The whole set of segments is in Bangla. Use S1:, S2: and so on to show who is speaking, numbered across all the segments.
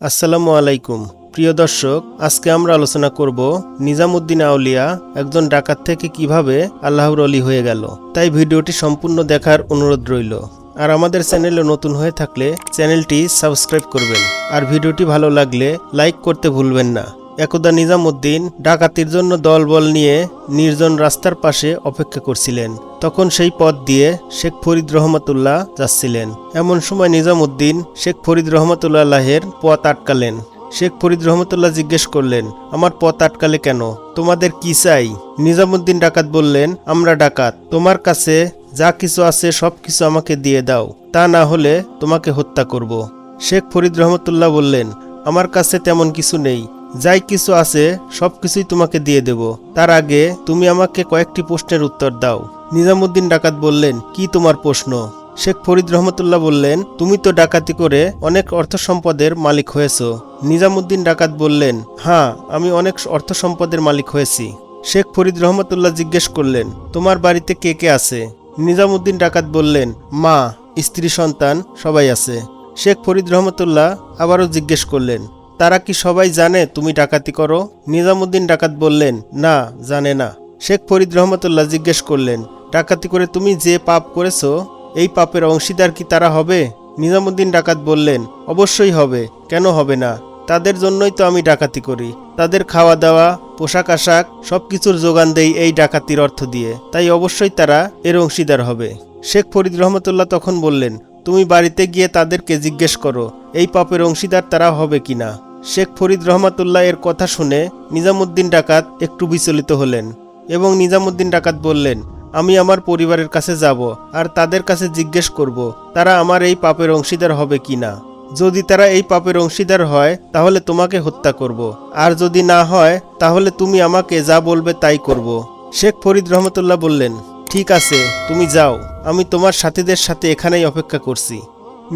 S1: আসসালামু আলাইকুম। প্রিয় দর্শক, আজকে আমরা আলোচনা করব নিজামুদ্দিন আউলিয়া একজন ডাকাত থেকে কীভাবে আল্লাহর অলি হয়ে গেল। তাই ভিডিওটি সম্পূর্ণ দেখার অনুরোধ রইল। আর আমাদের চ্যানেলে নতুন হয়ে থাকলে চ্যানেলটি সাবস্ক্রাইব করবেন। আর ভিডিওটি ভালো লাগলে লাইক করতে ভুলবেন না। একদা নিজামুদ্দিন ডাকাতির জন্য দলবল নিয়ে নির্জন রাস্তার পাশে অপেক্ষা করছিলেন। তখন সেই পথ দিয়ে শেখ ফরিদ রহমতুল্লাহ যাচ্ছিলেন। এমন সময় নিজামুদ্দিন শেখ ফরিদ রহমতুল্লাহের পথ আটকালেন। শেখ ফরিদ রহমতুল্লাহ জিজ্ঞেস করলেন, আমার পথ আটকালে কেন? তোমাদের কি চাই? নিজামুদ্দিন ডাকাত বললেন, আমরা ডাকাত। তোমার কাছে যা কিছু আছে সব কিছু আমাকে দিয়ে দাও। তা না হলে তোমাকে হত্যা করব। শেখ ফরিদ রহমতুল্লাহ বললেন, আমার কাছে তেমন কিছু নেই। যাই কিছু আছে সব কিছুই তোমাকে দিয়ে দেব। তার আগে তুমি আমাকে কয়েকটি প্রশ্নের উত্তর দাও। নিজামুদ্দিন ডাকাত বললেন, কি তোমার প্রশ্ন? শেখ ফরিদ রহমতুল্লাহ বললেন, তুমি তো ডাকাতি করে অনেক অর্থ সম্পদের মালিক হয়েছ। নিজামুদ্দিন ডাকাত বললেন হ্যাঁ আমি অনেক অর্থ সম্পদের মালিক হয়েছি। শেখ ফরিদ রহমতুল্লাহ জিজ্ঞেস করলেন, তোমার বাড়িতে কে কে আছে? নিজামুদ্দিন ডাকাত বললেন, মা, স্ত্রী, সন্তান, সবাই আছে। শেখ ফরিদ রহমতুল্লাহ আবারও জিজ্ঞেস করলেন তারা কি সবাই জানে তুমি ডাকাতি করো? নিজামুদ্দিন ডাকাত বললেন, না, জানে না। শেখ ফরিদ রহমতুল্লাহ জিজ্ঞেস করলেন, ডাকাতি করে তুমি যে পাপ করেছ, এই পাপের অংশীদার কি তারা হবে? নিজামুদ্দিন ডাকাত বললেন, অবশ্যই হবে, কেন হবে না? তাদের জন্যই তো আমি ডাকাতি করি। তাদের খাওয়া দাওয়া পোশাক আশাক সব কিছুর যোগান দেই এই ডাকাতির অর্থ দিয়ে। তাই অবশ্যই তারা এর অংশীদার হবে। শেখ ফরিদ রহমতুল্লাহ তখন বললেন, তুমি বাড়িতে গিয়ে তাদেরকে জিজ্ঞেস করো, এই পাপের অংশীদার তারা হবে কিনা? শেখ ফরিদ রহমাতুল্লাহ এর কথা শুনে নিজামুদ্দিন ডাকাত একটু বিচলিত হলেন এবং নিজামুদ্দিন ডাকাত বললেন, আমি আমার পরিবারের কাছে যাব আর তাদের কাছে জিজ্ঞেস করব, তারা আমার এই পাপের অংশীদার হবে কিনা যদি তারা এই পাপের অংশীদার হয়, তাহলে তোমাকে হত্যা করব। আর যদি না হয়, তাহলে তুমি আমাকে যা বলবে তাই করব। শেখ ফরিদ রহমতুল্লাহ বললেন, ঠিক আছে, তুমি যাও, আমি তোমার সাথীদের সাথে এখানেই অপেক্ষা করছি।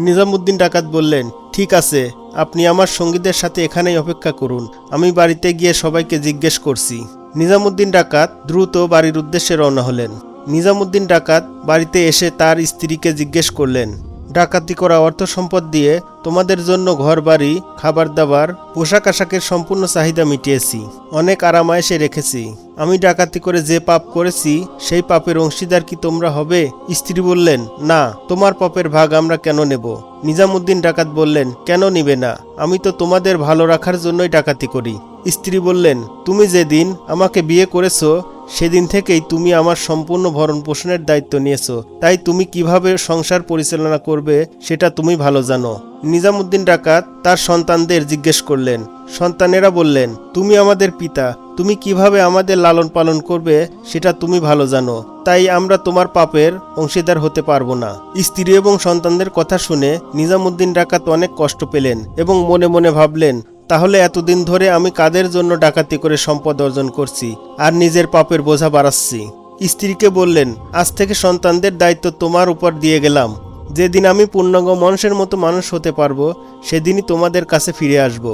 S1: নিজামুদ্দিন ডাকাত বললেন, ঠিক আছে আপনি আমার সঙ্গীদের সাথে এখানেই অপেক্ষা করুন। আমি বাড়িতে গিয়ে সবাইকে জিজ্ঞেস করছি। নিজামুদ্দিন ডাকাত দ্রুত বাড়ির উদ্দেশ্যে রওনা হলেন। নিজামুদ্দিন ডাকাত বাড়িতে এসে তার স্ত্রীকে জিজ্ঞেস করলেন ডাকাতি করা অর্থ সম্পদ দিয়ে তোমাদের জন্য ঘর বাড়ি খাবার দাবার পোশাক আশাকের সম্পূর্ণ চাহিদা মিটিয়েছি। অনেক আরামায়েশে রেখেছি। আমি ডাকাতি করে যে পাপ করেছি, সেই পাপের অংশীদার কি তোমরা হবে? স্ত্রী বললেন, না, তোমার পাপের ভাগ আমরা কেন নেব? নিজামুদ্দিন ডাকাত বললেন, কেন নিবে না? আমি তো তোমাদের ভালো রাখার জন্যই ডাকাতি করি। স্ত্রী বললেন, তুমি যেদিন আমাকে বিয়ে করেছ, সেদিন থেকেই তুমি আমার সম্পূর্ণ ভরণ পোষণের দায়িত্ব নিয়েছো। তাই তুমি কীভাবে সংসার পরিচালনা করবে, সেটা তুমি ভালো জানো। নিজামুদ্দিন ডাকাত তার সন্তানদের জিজ্ঞেস করলেন। সন্তানেরা বললেন, তুমি আমাদের পিতা, তুমি কীভাবে আমাদের লালন পালন করবে, সেটা তুমি ভালো জানো। তাই আমরা তোমার পাপের অংশীদার হতে পারব না। স্ত্রী এবং সন্তানদের কথা শুনে নিজামুদ্দিন ডাকাত অনেক কষ্ট পেলেন এবং মনে মনে ভাবলেন তাহলে এতদিন ধরে আমি কাদের জন্য ডাকাতি করে সম্পদ অর্জন করছি আর নিজের পাপের বোঝা বাড়াচ্ছি স্ত্রীকে বললেন, আজ থেকে সন্তানদের দায়িত্ব তোমার উপর দিয়ে গেলাম যেদিন আমি পূর্ণাঙ্গ মানুষের মতো মানুষ হতে পারব, সেদিনই তোমাদের কাছে ফিরে আসব।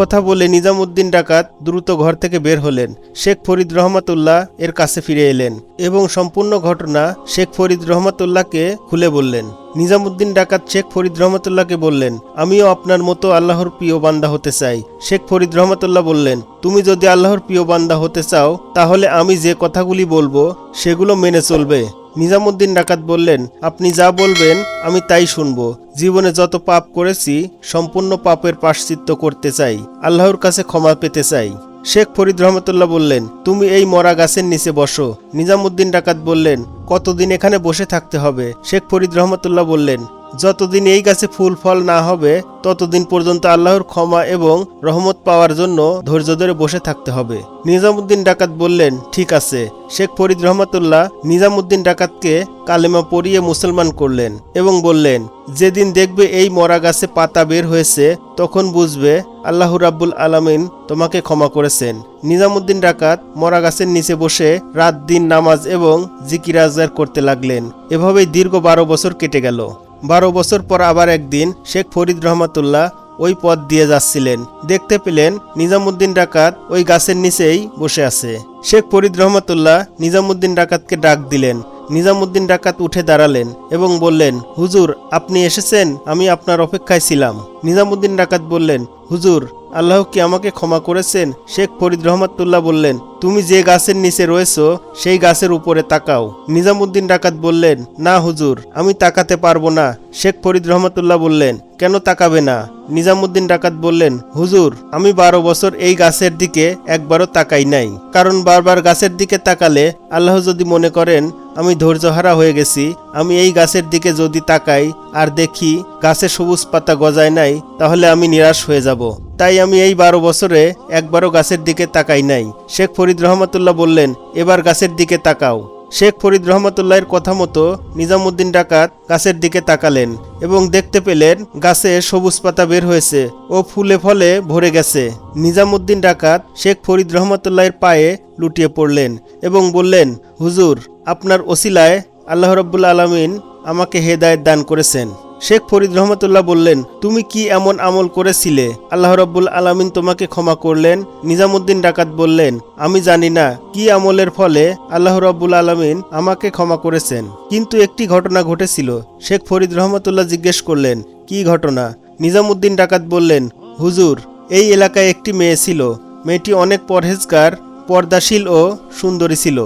S1: কথা বলে নিজামুদ্দিন ডাকাত দ্রুত ঘর থেকে বের হলেন। শেখ ফরিদ রহমতুল্লাহ এর কাছে ফিরে এলেন এবং সম্পূর্ণ ঘটনা শেখ ফরিদ রহমতুল্লাহকে খুলে বললেন। নিজামুদ্দিন ডাকাত শেখ ফরিদ রহমতুল্লাহকে বললেন, আমিও আপনার মতো আল্লাহর প্রিয় বান্দা হতে চাই। শেখ ফরিদ রহমতুল্লাহ বললেন, তুমি যদি আল্লাহর প্রিয় বান্দা হতে চাও, তাহলে আমি যে কথাগুলি বলব, সেগুলো মেনে চলবে। নিজামুদ্দিন ডাকাত বললেন, আপনি যা বলবেন, আমি তাই শুনব। জীবনে যত পাপ করেছি, সম্পূর্ণ পাপের পাশ্চিত্য করতে চাই, আল্লাহর কাছে ক্ষমা পেতে চাই। শেখ ফরিদ রহমতুল্লাহ বললেন, তুমি এই মরা গাছের নিচে বসো। নিজামুদ্দিন ডাকাত বললেন, কতদিন এখানে বসে থাকতে হবে? শেখ ফরিদ রহমতুল্লাহ বললেন যতদিন এই গাছে ফুল ফল না হবে, ততদিন পর্যন্ত আল্লাহর ক্ষমা এবং রহমত পাওয়ার জন্য ধৈর্য ধরে বসে থাকতে হবে। নিজামুদ্দিন ডাকাত বললেন, ঠিক আছে। শেখ ফরিদ রহমতুল্লাহ নিজামুদ্দিন ডাকাতকে কালেমা পরিয়ে মুসলমান করলেন এবং বললেন, যেদিন দেখবে এই মরা গাছে পাতা বের হয়েছে, তখন বুঝবে আল্লাহ রাব্বুল আলামিন তোমাকে ক্ষমা করেছেন। নিজামুদ্দিন ডাকাত মরা গাছের নিচে বসে রাত, দিন, নামাজ এবং জিকিরাজার করতে লাগলেন। এভাবেই দীর্ঘ বারো বছর কেটে গেল। বারো বছর পর আবার একদিন শেখ ফরিদ রহমাতুল্লাহ ওই পথ দিয়ে যাচ্ছিলেন। দেখতে পেলেন নিজামুদ্দিন ডাকাত ওই গাছের নিচেই বসে আছে। শেখ ফরিদ রহমাতুল্লাহ নিজামুদ্দিন ডাকাতকে ডাক দিলেন। নিজামুদ্দিন ডাকাত উঠে দাঁড়ালেন এবং বললেন, হুজুর, আপনি এসেছেন? আমি আপনার অপেক্ষায় ছিলাম। নিজামুদ্দিন ডাকাত বললেন, হুজুর, আল্লাহ কি আমাকে ক্ষমা করেছেন? শেখ ফরিদ রহমাতুল্লাহ বললেন, তুমি যে গাছের নিচে রয়েছো, সেই গাছের উপরে তাকাও। নিজামুদ্দিন ডাকাত বললেন, না হুজুর, আমি তাকাতে পারব না। শেখ ফরিদ রহমাতুল্লাহ বললেন, কেন তাকাবে না? নিজামুদ্দিন ডাকাত বললেন, হুজুর, আমি বারো বছর এই গাছের দিকে একবারও তাকাই নাই। কারণ বারবার গাছের দিকে তাকালে আল্লাহ যদি মনে করেন, আমি ধৈর্যহারা হয়ে গেছি আমি এই গাছের দিকে যদি তাকাই আর দেখি গাছে সবুজ পাতা গজায় নাই, তাহলে আমি নিরাশ হয়ে যাব। তাই আমি এই বারো বছরে একবারও গাছের দিকে তাকাই নাই। শেখ ফরিদ রহমতুল্লাহ বললেন, এবার গাছের দিকে তাকাও। শেখ ফরিদ রহমতুল্লাহের কথা মতো নিজামুদ্দিন ডাকাত গাছের দিকে তাকালেন এবং দেখতে পেলেন গাছে সবুজ পাতা বের হয়েছে ও ফুলে ফলে ভরে গেছে। নিজামুদ্দিন ডাকাত শেখ ফরিদ রহমতুল্লাহের পায়ে লুটিয়ে পড়লেন এবং বললেন, হুজুর, আপনার ওসিলায় আল্লাহ রব্বুল আলমিন আমাকে হেদায়েত দান করেছেন। শেখ ফরিদ রহমতুল্লাহ বললেন, তুমি কি এমন আমল করেছিলে? আল্লাহ রব্বুল আলমিন তোমাকে ক্ষমা করলেন। নিজামুদ্দিন ডাকাত বললেন, আমি জানি না কি আমলের ফলে আল্লাহ রব্বুল আলমিন আমাকে ক্ষমা করেছেন। কিন্তু একটি ঘটনা ঘটেছিল। শেখ ফরিদ রহমতুল্লাহ জিজ্ঞেস করলেন, কি ঘটনা? নিজামুদ্দিন ডাকাত বললেন, হুজুর, এই এলাকায় একটি মেয়ে ছিল। মেয়েটি অনেক পরহেজগার, পর্দাশীল ও সুন্দরী ছিল।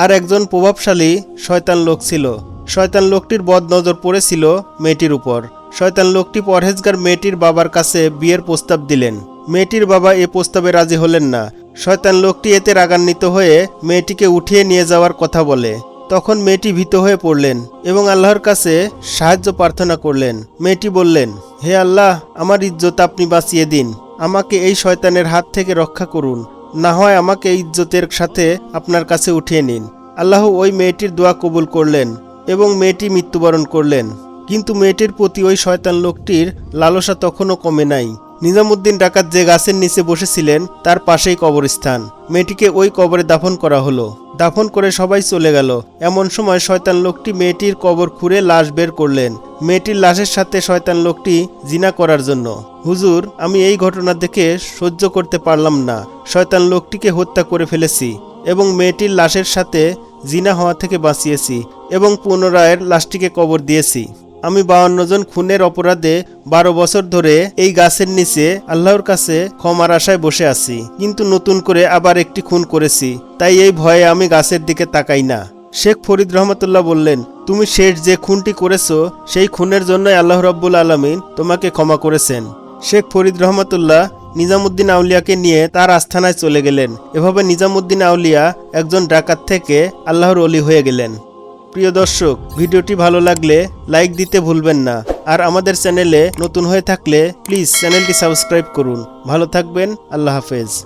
S1: আর একজন প্রভাবশালী শয়তান লোক ছিল। শয়তান লোকটির বদ নজর পড়েছিল মেয়েটির উপর। শয়তান লোকটি পরহেজগার মেয়েটির বাবার কাছে বিয়ের প্রস্তাব দিলেন। মেয়েটির বাবা এ প্রস্তাবে রাজি হলেন না। শয়তান লোকটি এতে রাগান্বিত হয়ে মেয়েটিকে উঠিয়ে নিয়ে যাওয়ার কথা বলে। তখন মেয়েটি ভীত হয়ে পড়লেন এবং আল্লাহর কাছে সাহায্য প্রার্থনা করলেন। মেয়েটি বললেন, হে আল্লাহ, আমার ইজ্জত আপনি বাঁচিয়ে দিন। আমাকে এই শয়তানের হাত থেকে রক্ষা করুন। না হয় আমাকে ইজ্জতের সাথে আপনার কাছে উঠিয়ে নিন। আল্লাহ ওই মেয়েটির দোয়া কবুল করলেন এবং মেয়েটি মৃত্যুবরণ করলেন। কিন্তু মেয়েটির প্রতি ওই শয়তান লোকটির লালসা তখনও কমে নাই। নিজামুদ্দিন ডাকাত যে গাছের নিচে বসেছিলেন, তার পাশেই কবরস্থান। মেয়েটিকে ওই কবরে দাফন করা হলো। দাফন করে সবাই চলে গেল। এমন সময় শয়তান লোকটি মেয়েটির কবর খুঁড়ে লাশ বের করলেন। মেয়েটির লাশের সাথে শয়তান লোকটি জিনা করার জন্য। হুজুর, আমি এই ঘটনা দেখে সহ্য করতে পারলাম না। শয়তান লোকটিকে হত্যা করে ফেলেছি এবং মেয়েটির লাশের সাথে জিনা হওয়া থেকে বাঁচিয়েছি এবং পুনরায় লাশটিকে কবর দিয়েছি। আমি বাউন্ন জন খুনের অপরাধে বারো বছর ধরে এই গাছের নিচে আল্লাহর কাছে ক্ষমার আশায় বসে আছি। কিন্তু নতুন করে আবার একটি খুন করেছি। তাই এই ভয়ে আমি গাছের দিকে তাকাই না। শেখ ফরিদ রহমতুল্লাহ বললেন, তুমি শেষ যে খুনটি করেছ, সেই খুনের জন্যই আল্লাহ রব্বুল আলমিন তোমাকে ক্ষমা করেছেন। শেখ ফরিদ রহমতুল্লাহ নিজামুদ্দিন আউলিয়াকে নিয়ে তার আস্থানায় চলে গেলেন। এভাবে নিজামুদ্দিন আউলিয়া একজন ডাকাত থেকে আল্লাহর অলি হয়ে গেলেন। প্রিয় দর্শক, ভিডিওটি ভালো লাগলে লাইক দিতে ভুলবেন না। আর আমাদের চ্যানেলে নতুন হয়ে থাকলে প্লিজ চ্যানেলটি সাবস্ক্রাইব করুন। ভালো থাকবেন, আল্লাহ হাফেজ।